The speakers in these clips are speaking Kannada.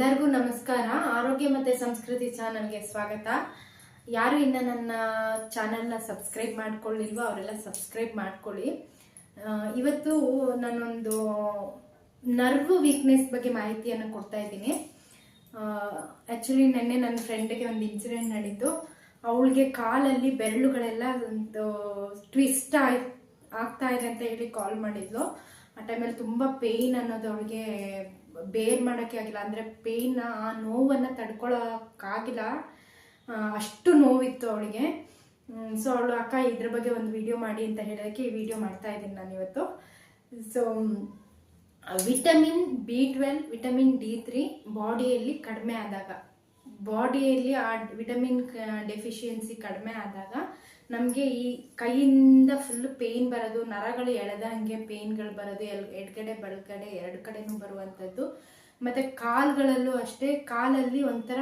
ನಮಸ್ಕಾರ. ಆರೋಗ್ಯ ಮತ್ತು ಸಂಸ್ಕೃತಿ ಚಾನಲ್ಗೆ ಸ್ವಾಗತ. ಯಾರು ಇನ್ನು ನನ್ನ ಚಾನಲ್ನ ಸಬ್ಸ್ಕ್ರೈಬ್ ಮಾಡ್ಕೊಳ್ಳಿಲ್ವೋ ಅವರೆಲ್ಲ ಸಬ್ಸ್ಕ್ರೈಬ್ ಮಾಡ್ಕೊಳ್ಳಿ. ಇವತ್ತು ನಾನೊಂದು ನರ್ವ್ ವೀಕ್ನೆಸ್ ಬಗ್ಗೆ ಮಾಹಿತಿಯನ್ನು ಕೊಡ್ತಾ ಇದ್ದೀನಿ. ಆ್ಯಕ್ಚುಲಿ ನಿನ್ನೆ ನನ್ನ ಫ್ರೆಂಡ್ಗೆ ಒಂದು ಇನ್ಸಿಡೆಂಟ್ ನಡೀತು. ಅವಳಿಗೆ ಕಾಲಲ್ಲಿ ಬೆರಳುಗಳೆಲ್ಲ ಒಂದು ಟ್ವಿಸ್ಟ್ ಆಗ್ತಾ ಇದೆ ಅಂತ ಹೇಳಿ ಕಾಲ್ ಮಾಡಿದ್ಲು. ಆ ಟೈಮಲ್ಲಿ ತುಂಬ ಪೇಯ್ನ್ ಅನ್ನೋದು ಅವಳಿಗೆ ಬೇರ್ ಮಾಡೋಕ್ಕೆ ಆಗಿಲ್ಲ, ಅಂದರೆ ಪೇಯ್ನ ಆ ನೋವನ್ನು ತಡ್ಕೊಳ್ಳೋಕ್ಕಾಗಿಲ್ಲ ಅಷ್ಟು ನೋವಿತ್ತು ಅವಳಿಗೆ. ಸೊ ಅವಳು, ಅಕ್ಕ, ಇದ್ರ ಬಗ್ಗೆ ಒಂದು ವಿಡಿಯೋ ಮಾಡಿ ಅಂತ ಹೇಳೋಕ್ಕೆ ಈ ವಿಡಿಯೋ ಮಾಡ್ತಾ ಇದ್ದೀನಿ ನಾನು ಇವತ್ತು. So vitamin B twelve, vitamin D three ಬಾಡಿಯಲ್ಲಿ ಕಡಿಮೆ ಆದಾಗ, ಬಾಡಿಯಲ್ಲಿ ಆ ವಿಟಮಿನ್ ಡೆಫಿಷಿಯನ್ಸಿ ಕಡಿಮೆ ಆದಾಗ ನಮಗೆ ಈ ಕೈಯಿಂದ ಫುಲ್ ಪೇಯ್ನ್ ಬರೋದು, ನರಗಳು ಎಳೆದಂಗೆ ಪೇಯ್ನ್ಗಳು ಬರೋದು, ಎಲ್, ಎಡಗಡೆ, ಬಲಗಡೆ, ಎರಡು ಕಡೆನೂ ಬರುವಂಥದ್ದು. ಮತ್ತು ಕಾಲುಗಳಲ್ಲೂ ಅಷ್ಟೇ, ಕಾಲಲ್ಲಿ ಒಂಥರ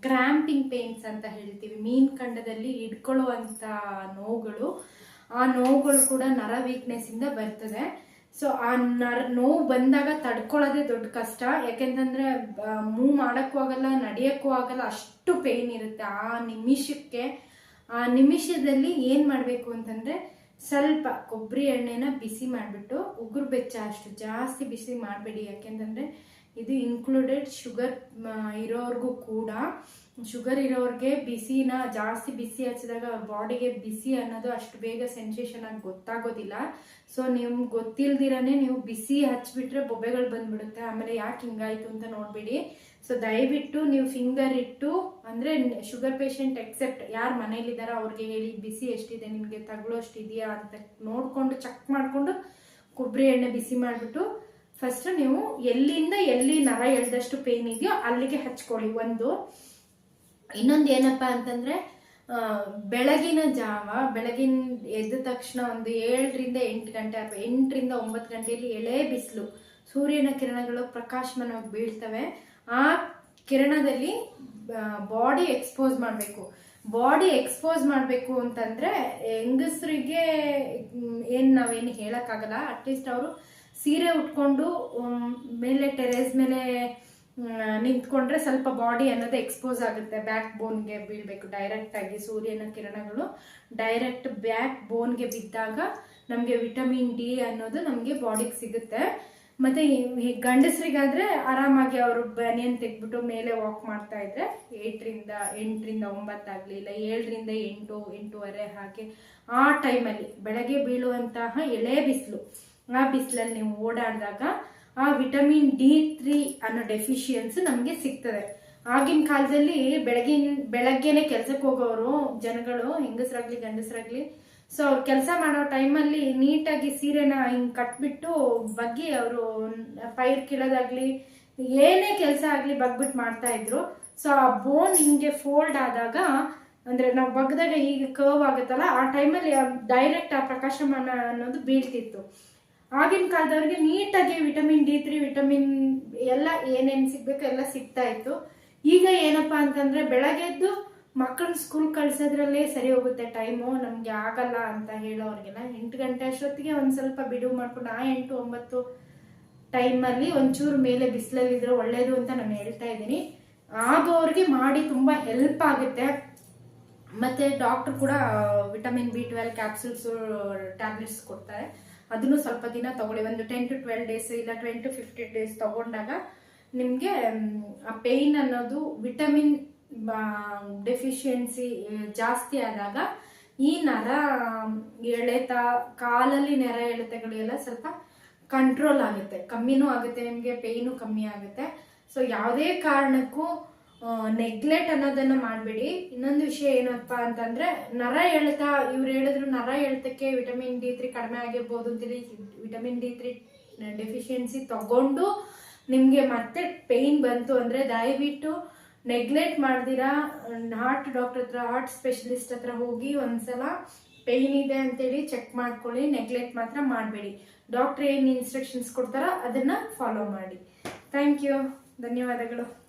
ಕ್ರ್ಯಾಂಪಿಂಗ್ ಪೇನ್ಸ್ ಅಂತ ಹೇಳ್ತೀವಿ. ಮೀನು ಖಂಡದಲ್ಲಿ ಹಿಡ್ಕೊಳ್ಳುವಂಥ ನೋವುಗಳು. ಆ ನೋವುಗಳು ಕೂಡ ನರ ವೀಕ್ನೆಸ್ಸಿಂದ ಬರ್ತದೆ. ಸೊ ಆ ನರ, ನೋವು ಬಂದಾಗ ತಡ್ಕೊಳ್ಳೋದೇ ದೊಡ್ಡ ಕಷ್ಟ. ಯಾಕೆಂತಂದರೆ ಮೂವ್ ಮಾಡೋಕ್ಕೂ ಆಗಲ್ಲ, ನಡೆಯೋಕ್ಕೂ ಆಗಲ್ಲ, ಅಷ್ಟು ಪೇಯ್ನ್ ಇರುತ್ತೆ. ಆ ನಿಮಿಷಕ್ಕೆ ಆ ನಿಮಿಷದಲ್ಲಿ ಏನು ಮಾಡಬೇಕು ಅಂತಂದ್ರೆ ಸ್ವಲ್ಪ ಕೊಬ್ಬರಿ ಎಣ್ಣೆನ ಬಿಸಿ ಮಾಡಿಬಿಟ್ಟು ಉಗುರು ಬೆಚ್ಚ ಅಷ್ಟು ಜಾಸ್ತಿ ಬಿಸಿ ಮಾಡಬೇಡಿ ಯಾಕೆಂತಂದ್ರೆ ಇದು ಇನ್ಕ್ಲೂಡೆಡ್ ಶುಗರ್ ಇರೋರ್ಗೂ ಕೂಡ. ಶುಗರ್ ಇರೋರಿಗೆ ಬಿಸಿನ ಜಾಸ್ತಿ ಬಿಸಿ ಹಚ್ಚಿದಾಗ ಬಾಡಿಗೆ ಬಿಸಿ ಅನ್ನೋದು ಅಷ್ಟು ಬೇಗ ಸೆನ್ಸೇಷನ್ ಆಗಿ ಗೊತ್ತಾಗೋದಿಲ್ಲ. ಸೊ ನಿಮ್ಗೆ ಗೊತ್ತಿಲ್ದಿರನೇ ನೀವು ಬಿಸಿ ಹಚ್ಬಿಟ್ರೆ ಬೊಬ್ಬೆಗಳು ಬಂದ್ಬಿಡುತ್ತೆ. ಆಮೇಲೆ ಯಾಕೆ ಹಿಂಗಾಯ್ತು ಅಂತ ನೋಡ್ಬೇಡಿ. ಸೊ ದಯವಿಟ್ಟು ನೀವು ಫಿಂಗರ್ ಇಟ್ಟು, ಅಂದರೆ ಶುಗರ್ ಪೇಷಂಟ್ ಎಕ್ಸೆಪ್ಟ್ ಯಾರು ಮನೇಲಿದ್ದಾರೋ ಅವ್ರಿಗೆ ಹೇಳಿ, ಬಿಸಿ ಎಷ್ಟಿದೆ, ನಿಮಗೆ ತಗೊಳ್ಳೋ ಇದೆಯಾ? ಅಂತ ನೋಡಿಕೊಂಡು ಚೆಕ್ ಮಾಡಿಕೊಂಡು, ಕೊಬ್ಬರಿ ಎಣ್ಣೆ ಬಿಸಿ ಮಾಡಿಬಿಟ್ಟು ಫಸ್ಟ್ ನೀವು ಎಲ್ಲಿಂದ ಎಲ್ಲಿ ನರ ಎಳ್ದಷ್ಟು ಪೇನ್ ಇದೆಯೋ ಅಲ್ಲಿಗೆ ಹಚ್ಕೊಳ್ಳಿ. ಒಂದು. ಇನ್ನೊಂದು ಏನಪ್ಪಾ ಅಂತಂದ್ರೆ ಬೆಳಗಿನ ಜಾವ, ಬೆಳಗಿನ ಎದ್ದ ತಕ್ಷಣ ಒಂದು ಏಳರಿಂದ ಎಂಟು ಗಂಟೆ ಅಥವಾ ಎಂಟರಿಂದ ಒಂಬತ್ತು ಗಂಟೆಯಲ್ಲಿ ಎಳೆ ಬಿಸಿಲು, ಸೂರ್ಯನ ಕಿರಣಗಳು ಪ್ರಕಾಶಮಾನವಾಗಿ ಬೀಳ್ತವೆ. ಆ ಕಿರಣದಲ್ಲಿ ಬಾಡಿ ಎಕ್ಸ್ಪೋಸ್ ಮಾಡಬೇಕು. ಬಾಡಿ ಎಕ್ಸ್ಪೋಸ್ ಮಾಡಬೇಕು ಅಂತಂದ್ರೆ ಹೆಂಗಸರಿಗೆ ಏನು ನಾವೇನು ಹೇಳಕ್ಕಾಗಲ್ಲ. ಅಟ್ಲೀಸ್ಟ್ ಅವರು ಸೀರೆ ಉಟ್ಕೊಂಡು ಮೇಲೆ ಟೆರೇಸ್ ಮೇಲೆ ನಿಂತ್ಕೊಂಡ್ರೆ ಸ್ವಲ್ಪ ಬಾಡಿ ಅನ್ನೋದು ಎಕ್ಸ್ಪೋಸ್ ಆಗುತ್ತೆ. ಬ್ಯಾಕ್ ಬೋನ್ಗೆ ಬೀಳ್ಬೇಕು. ಡೈರೆಕ್ಟ್ ಆಗಿ ಸೂರ್ಯನ ಕಿರಣಗಳು ಡೈರೆಕ್ಟ್ ಬ್ಯಾಕ್ ಬೋನ್ಗೆ ಬಿದ್ದಾಗ ನಮಗೆ ವಿಟಮಿನ್ ಡಿ ಅನ್ನೋದು ನಮಗೆ ಬಾಡಿಗೆ ಸಿಗುತ್ತೆ. ಮತ್ತೆ ಗಂಡಸರಿಗಾದ್ರೆ ಆರಾಮಾಗಿ ಅವರು ಬನಿಯನ್ ತೆಗ್ಬಿಟ್ಟು ಮೇಲೆ ವಾಕ್ ಮಾಡ್ತಾ ಇದ್ರೆ ಏಟರಿಂದ, ಎಂಟರಿಂದ ಒಂಬತ್ತಾಗ್ಲಿ ಇಲ್ಲ ಏಳರಿಂದ ಎಂಟು, ಎಂಟೂವರೆ ಹಾಗೆ ಆ ಟೈಮಲ್ಲಿ ಬೆಳಗ್ಗೆ ಬೀಳುವಂತಹ ಎಳೆ ಬಿಸಿಲು. ಆ ಬಿಸಿಲಲ್ಲಿ ನೀವು ಓಡಾಡಿದಾಗ ಆ ವಿಟಮಿನ್ ಡಿ ತ್ರೀ ಅನ್ನೋ ಡೆಫಿಷಿಯನ್ಸ್ ನಮಗೆ ಸಿಗ್ತದೆ. ಆಗಿನ ಕಾಲದಲ್ಲಿ ಬೆಳಗಿನ, ಬೆಳಗ್ಗೆನೆ ಕೆಲಸಕ್ಕೆ ಹೋಗೋರು, ಜನಗಳು, ಹೆಂಗಸರಾಗ್ಲಿ, ಗಂಡಸರಾಗ್ಲಿ, ಸೊ ಅವ್ರು ಕೆಲಸ ಮಾಡೋ ಟೈಮಲ್ಲಿ ನೀಟಾಗಿ ಸೀರೆನ ಹಿಂಗೆ ಕಟ್ಬಿಟ್ಟು ಬಗ್ಗಿ ಅವರು ಪೈರ್ ಕೀಳೋದಾಗ್ಲಿ, ಏನೇ ಕೆಲಸ ಆಗಲಿ ಬಗ್ಬಿಟ್ಟು ಮಾಡ್ತಾ ಇದ್ರು. ಸೊ ಆ ಬೋನ್ ಹಿಂಗೆ ಫೋಲ್ಡ್ ಆದಾಗ, ಅಂದ್ರೆ ನಾವು ಬಗ್ದಾಗ ಹೀಗೆ ಕರ್ವ್ ಆಗುತ್ತಲ್ಲ, ಆ ಟೈಮಲ್ಲಿ ಡೈರೆಕ್ಟ್ ಆ ಪ್ರಕಾಶಮಾನ ಅನ್ನೋದು ಬೀಳ್ತಿತ್ತು. ಆಗಿನ ಕಾಲದವ್ರಿಗೆ ನೀಟಾಗಿ ವಿಟಮಿನ್ ಡಿ ತ್ರೀ, ವಿಟಮಿನ್ ಎಲ್ಲ ಏನೇನು ಸಿಗ್ಬೇಕು ಎಲ್ಲ ಸಿಗ್ತಾ ಇತ್ತು. ಈಗ ಏನಪ್ಪಾ ಅಂತಂದ್ರೆ ಬೆಳಗ್ಗೆದ್ದು ಮಕ್ಕಳನ್ನ ಸ್ಕೂಲ್ ಕಳ್ಸೋದ್ರಲ್ಲೇ ಸರಿ ಹೋಗುತ್ತೆ ಟೈಮು ನಮ್ಗೆ ಆಗಲ್ಲ ಅಂತ ಹೇಳೋರಿಗೆಲ್ಲ ಎಂಟು ಗಂಟೆ ಅಷ್ಟೊತ್ತಿಗೆ ಒಂದ್ ಸ್ವಲ್ಪ ಬಿಡುವು ಮಾಡ್ಕೊಂಡು ಆ ಎಂಟು ಒಂಬತ್ತು ಟೈಮಲ್ಲಿ ಒಂಚೂರು ಮೇಲೆ ಬಿಸಿಲಲ್ಲಿದ್ರೆ ಒಳ್ಳೇದು ಅಂತ ನಾನು ಹೇಳ್ತಾ ಇದ್ದೀನಿ. ಆಗೋರಿಗೆ ಮಾಡಿ ತುಂಬಾ ಹೆಲ್ಪ್ ಆಗುತ್ತೆ. ಮತ್ತೆ ಡಾಕ್ಟರ್ ಕೂಡ vitamin B twelve capsules tablets ಕೊಡ್ತಾರೆ. ಅದನ್ನು ಸ್ವಲ್ಪ ದಿನ ತಗೊಳ್ಳಿ. ಒಂದು ಟೆನ್ ಟು ಟ್ವೆಲ್ ಡೇಸ್ ಇಲ್ಲ ಟ್ವೆಂಟಿ ಟು ಫಿಫ್ಟೀನ್ ಡೇಸ್ ತಗೊಂಡಾಗ ನಿಮಗೆ ಆ ಪೇಯ್ನ್ ಅನ್ನೋದು ವಿಟಮಿನ್ ಡೆಫಿಷಿಯನ್ಸಿ ಜಾಸ್ತಿ ಆದಾಗ ಈ ನರ, ಎಳೆತ, ಕಾಲಲ್ಲಿ ನೆರ ಎಳೆತಗಳು ಎಲ್ಲ ಸ್ವಲ್ಪ ಕಂಟ್ರೋಲ್ ಆಗುತ್ತೆ. ಕಮ್ಮಿನೂ ಆಗುತ್ತೆ, ನಿಮಗೆ ಪೇಯ್ನು ಕಮ್ಮಿ ಆಗುತ್ತೆ. ಸೊ ಯಾವುದೇ ಕಾರಣಕ್ಕೂ ನೆಗ್ಲೆಕ್ಟ್ ಅನ್ನೋದನ್ನ ಮಾಡಬೇಡಿ. ಇನ್ನೊಂದು ವಿಷಯ ಏನಪ್ಪ ಅಂತಂದ್ರೆ, ನರ ಎಳೆತ, ಇವ್ರು ಹೇಳಿದ್ರು ನರ ಎಳೆತಕ್ಕೆ ವಿಟಮಿನ್ ಡಿ ತ್ರೀ ಕಡಿಮೆ ಆಗಿರ್ಬೋದು ಅಂತೇಳಿ ವಿಟಮಿನ್ ಡಿ ತ್ರೀ ಡೆಫಿಷಿಯನ್ಸಿ ತಗೊಂಡು ನಿಮಗೆ ಮತ್ತೆ ಪೇಯ್ನ್ ಬಂತು ಅಂದ್ರೆ ದಯವಿಟ್ಟು ನೆಗ್ಲೆಕ್ಟ್ ಮಾಡ್ದಿರಾ. ಹಾರ್ಟ್ ಡಾಕ್ಟರ್ ಹತ್ರ ಹಾರ್ಟ್ ಸ್ಪೆಷಲಿಸ್ಟ್ ಹತ್ರ ಹೋಗಿ ಒಂದ್ಸಲ ಪೇಯ್ನ್ ಇದೆ ಅಂತೇಳಿ ಚೆಕ್ ಮಾಡ್ಕೊಳ್ಳಿ. ನೆಗ್ಲೆಕ್ಟ್ ಮಾತ್ರ ಮಾಡಬೇಡಿ. ಡಾಕ್ಟರ್ ಏನು ಇನ್ಸ್ಟ್ರಕ್ಷನ್ಸ್ ಕೊಡ್ತಾರೋ ಅದನ್ನ ಫಾಲೋ ಮಾಡಿ. ಥ್ಯಾಂಕ್ ಯು ಧನ್ಯವಾದಗಳು.